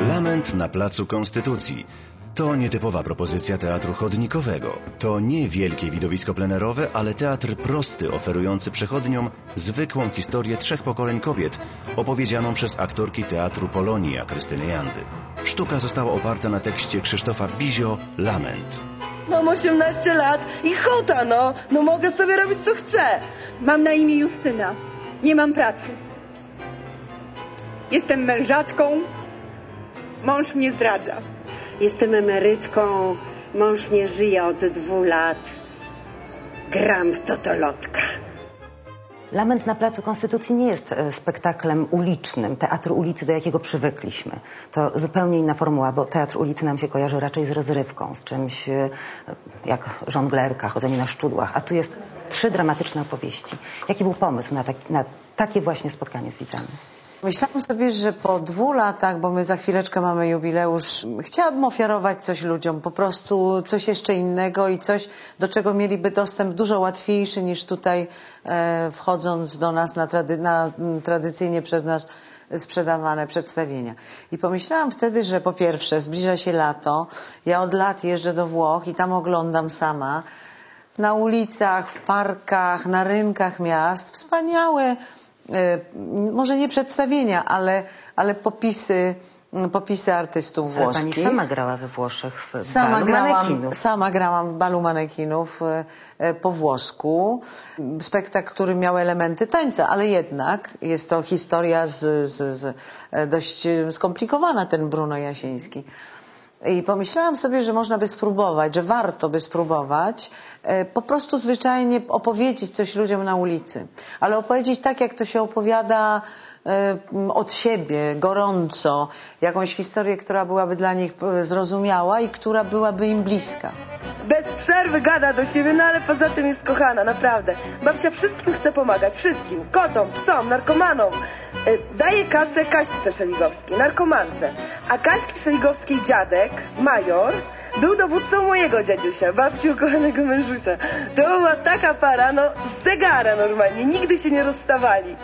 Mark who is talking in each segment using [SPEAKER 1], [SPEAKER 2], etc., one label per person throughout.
[SPEAKER 1] Lament na Placu Konstytucji. To nietypowa propozycja teatru chodnikowego. To nie wielkie widowisko plenerowe, ale teatr prosty, oferujący przechodniom zwykłą historię trzech pokoleń kobiet, opowiedzianą przez aktorki teatru Polonia Krystyny Jandy. Sztuka została oparta na tekście Krzysztofa Bizio Lament.
[SPEAKER 2] Mam 18 lat i chota, no. No mogę sobie robić co chcę.
[SPEAKER 3] Mam na imię Justyna. Nie mam pracy. Jestem mężatką. Mąż mnie zdradza.
[SPEAKER 4] Jestem emerytką, mąż nie żyje od dwóch lat. Gram w totolotka.
[SPEAKER 5] Lament na Placu Konstytucji nie jest e, spektaklem ulicznym, teatru ulicy, do jakiego przywykliśmy. To zupełnie inna formuła, bo teatr ulicy nam się kojarzy raczej z rozrywką, z czymś e, jak żonglerka, chodzenie na szczudłach, a tu jest trzy dramatyczne opowieści. Jaki był pomysł na, taki, na takie właśnie spotkanie z widzami?
[SPEAKER 6] Myślałam sobie, że po dwóch latach, bo my za chwileczkę mamy jubileusz, chciałabym ofiarować coś ludziom, po prostu coś jeszcze innego i coś, do czego mieliby dostęp dużo łatwiejszy niż tutaj e, wchodząc do nas na, trady, na m, tradycyjnie przez nas sprzedawane przedstawienia. I pomyślałam wtedy, że po pierwsze zbliża się lato, ja od lat jeżdżę do Włoch i tam oglądam sama na ulicach, w parkach, na rynkach miast wspaniałe może nie przedstawienia, ale, ale popisy, popisy artystów
[SPEAKER 5] Ale
[SPEAKER 6] włoskich.
[SPEAKER 5] pani sama grała we Włoszech w
[SPEAKER 6] Sama
[SPEAKER 5] balu
[SPEAKER 6] grałam,
[SPEAKER 5] manekinów.
[SPEAKER 6] sama grałam w balu manekinów e, e, po włosku. Spektakl, który miał elementy tańca, ale jednak jest to historia z, z, z, e, dość e, skomplikowana, ten Bruno Jasiński. I pomyślałam sobie, że można by spróbować, że warto by spróbować e, po prostu zwyczajnie opowiedzieć coś ludziom na ulicy. Ale opowiedzieć tak, jak to się opowiada od siebie, gorąco. Jakąś historię, która byłaby dla nich e, zrozumiała i która byłaby im bliska.
[SPEAKER 2] Bez przerwy gada do siebie, no ale poza tym jest kochana, naprawdę. Babcia wszystkim chce pomagać, wszystkim. Kotom, psom, narkomanom. E, Daje kasę Kaśce Szeligowskiej, narkomance. A Kaśki Szeligowskiej dziadek, major, był dowódcą mojego dziadziusia, babci ukochanego mężusia. To była taka para, no zegara normalnie, nigdy się nie rozstawali.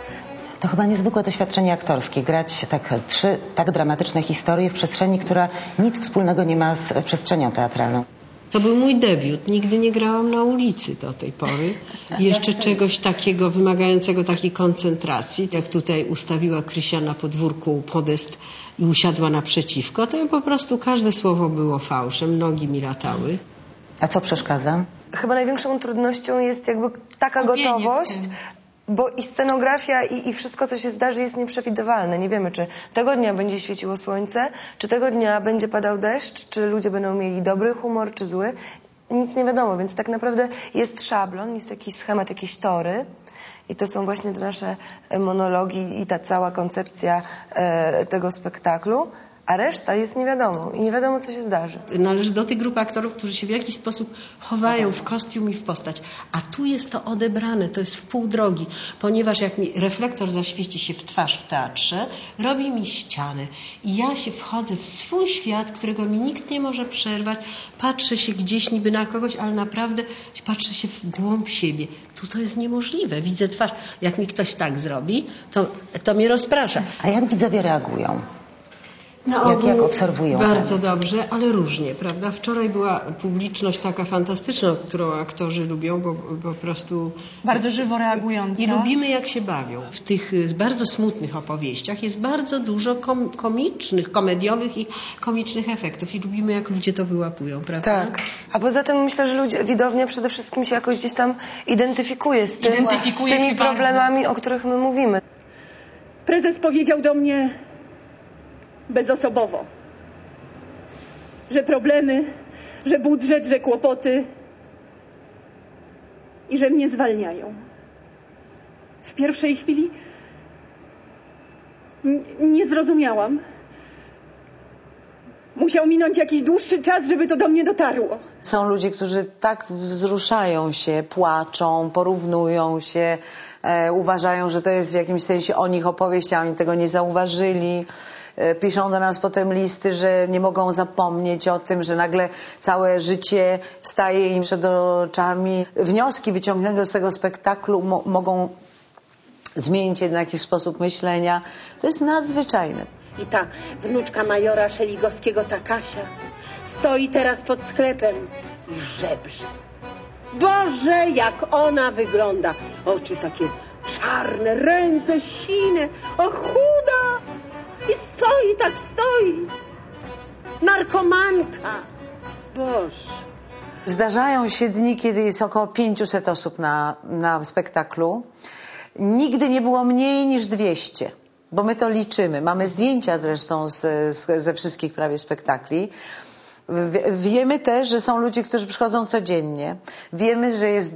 [SPEAKER 5] To chyba niezwykłe doświadczenie aktorskie, grać tak trzy tak dramatyczne historie w przestrzeni, która nic wspólnego nie ma z przestrzenią teatralną.
[SPEAKER 7] To był mój debiut. Nigdy nie grałam na ulicy do tej pory. Jeszcze czegoś takiego wymagającego takiej koncentracji. Jak tutaj ustawiła Krysia na podwórku podest i usiadła naprzeciwko, to ja po prostu każde słowo było fałszem, nogi mi latały.
[SPEAKER 5] A co przeszkadza?
[SPEAKER 8] Chyba największą trudnością jest jakby taka
[SPEAKER 7] Skupienie
[SPEAKER 8] gotowość. Bo i scenografia i, i wszystko, co się zdarzy, jest nieprzewidywalne. Nie wiemy, czy tego dnia będzie świeciło słońce, czy tego dnia będzie padał deszcz, czy ludzie będą mieli dobry humor, czy zły. Nic nie wiadomo, więc tak naprawdę jest szablon, jest taki schemat, jakieś tory. I to są właśnie te nasze monologi i ta cała koncepcja e, tego spektaklu, a reszta jest nie wiadomo i nie wiadomo, co się zdarzy.
[SPEAKER 7] Należy do tych grup aktorów, którzy się w jakiś sposób chowają w kostium i w postać. A tu jest to odebrane, to jest w pół drogi, ponieważ jak mi reflektor zaświeci się w twarz w teatrze, robi mi ścianę i ja się wchodzę w swój świat, którego mi nikt nie może przerwać. Patrzę się gdzieś niby na kogoś, ale naprawdę patrzę się w głąb siebie. Tu to jest niemożliwe. Widzę twarz. Jak mi ktoś tak zrobi, to, to mnie rozprasza.
[SPEAKER 5] A jak widzowie reagują?
[SPEAKER 7] Na
[SPEAKER 5] Jak-
[SPEAKER 7] ogół
[SPEAKER 5] jak obserwują
[SPEAKER 7] Bardzo
[SPEAKER 5] panią?
[SPEAKER 7] dobrze, ale różnie, prawda? Wczoraj była publiczność taka fantastyczna, którą aktorzy lubią, bo po prostu...
[SPEAKER 3] Bardzo żywo reagująca.
[SPEAKER 7] I lubimy, jak się bawią. W tych y, bardzo smutnych opowieściach jest bardzo dużo kom komicznych, komediowych i komicznych efektów. I lubimy, jak ludzie to wyłapują, prawda?
[SPEAKER 8] Tak. A poza tym myślę, że ludzie, widownia przede wszystkim się jakoś gdzieś tam identyfikuje z, tym,
[SPEAKER 3] Identyfikuje
[SPEAKER 8] z tymi
[SPEAKER 3] się bardzo.
[SPEAKER 8] problemami, o których my mówimy.
[SPEAKER 3] Prezes powiedział do mnie bezosobowo, że problemy, że budżet, że kłopoty i że mnie zwalniają. W pierwszej chwili nie zrozumiałam. Musiał minąć jakiś dłuższy czas, żeby to do mnie dotarło.
[SPEAKER 6] Są ludzie, którzy tak wzruszają się, płaczą, porównują się, e, uważają, że to jest w jakimś sensie o nich opowieść, a oni tego nie zauważyli. E, piszą do nas potem listy, że nie mogą zapomnieć o tym, że nagle całe życie staje im przed oczami. Wnioski wyciągnięte z tego spektaklu mo- mogą zmienić jednak ich sposób myślenia. To jest nadzwyczajne.
[SPEAKER 4] I ta wnuczka majora Szeligowskiego, ta Kasia, stoi teraz pod sklepem i żebrze. Boże, jak ona wygląda! Oczy takie czarne, ręce sine, o chuda!
[SPEAKER 6] Zdarzają się dni, kiedy jest około 500 osób na, na spektaklu. Nigdy nie było mniej niż 200, bo my to liczymy. Mamy zdjęcia zresztą z, z, ze wszystkich prawie spektakli. Wiemy też, że są ludzie, którzy przychodzą codziennie. Wiemy, że jest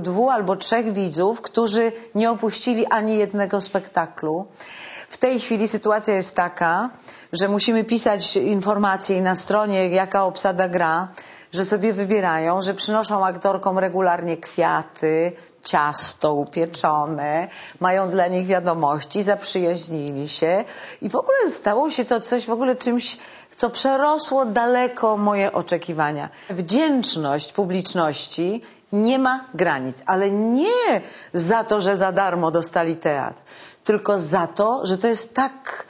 [SPEAKER 6] dwu albo trzech widzów, którzy nie opuścili ani jednego spektaklu. W tej chwili sytuacja jest taka, że musimy pisać informacje na stronie, jaka obsada gra, że sobie wybierają, że przynoszą aktorkom regularnie kwiaty, ciasto upieczone, mają dla nich wiadomości, zaprzyjaźnili się i w ogóle stało się to coś w ogóle czymś, co przerosło daleko moje oczekiwania. Wdzięczność publiczności nie ma granic, ale nie za to, że za darmo dostali teatr, tylko za to, że to jest tak,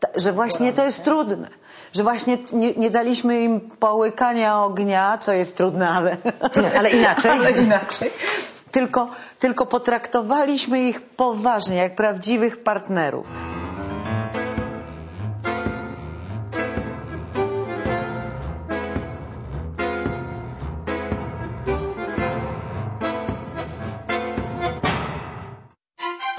[SPEAKER 6] ta- że właśnie to jest trudne. Że właśnie nie, nie daliśmy im połykania ognia, co jest trudne, ale,
[SPEAKER 5] Nie, ale inaczej.
[SPEAKER 6] ale inaczej. Tylko, tylko potraktowaliśmy ich poważnie, jak prawdziwych partnerów.